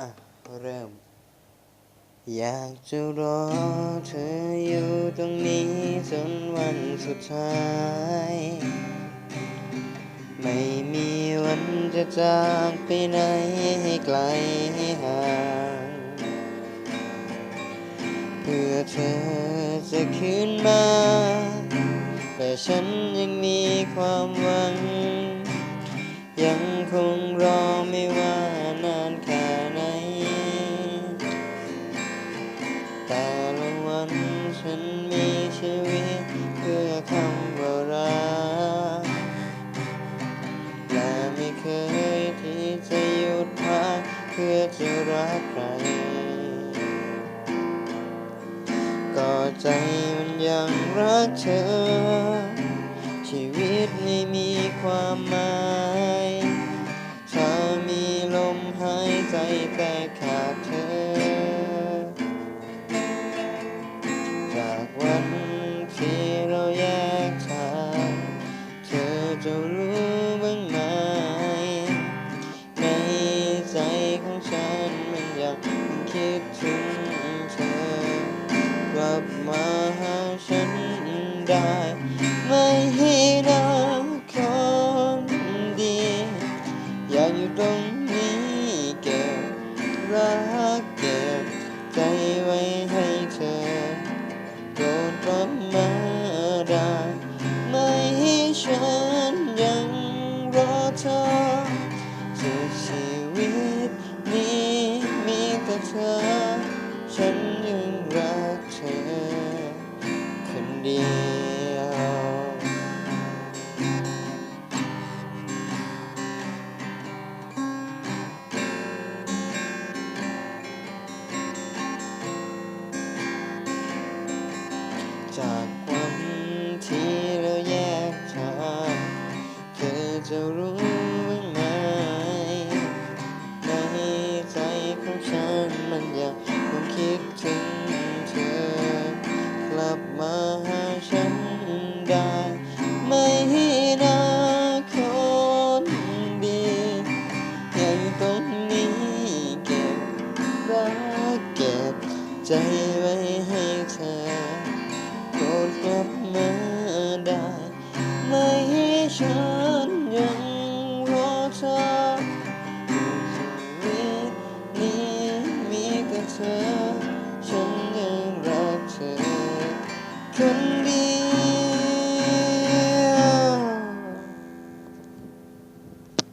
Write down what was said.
อะเริ่ม อยากจะรอเธออยู่ตรงนี้จนวันสุดท้าย ไม่มีวันจะจากไปไหนให้ไกลให้ห่างเพื่อเธอจะคืนมา แต่ฉันยังมีความหวัง แต่ละวันฉันมีชีวิตเพื่อคำว่ารักและไม่เคยที่จะหยุดพักเพื่อจะรักใคร ก็ใจมันยังรักเธอ ชีวิตไม่มีความหมาย แต่เธอ ฉันยังรักเธอ คนเดียวจาก ใจไว้ให้เธอโปรดกลับมาได้ ไม่ให้ฉันยังรอเธอชีวิตนี้มีแต่เธอ ฉันยังรักเธอคน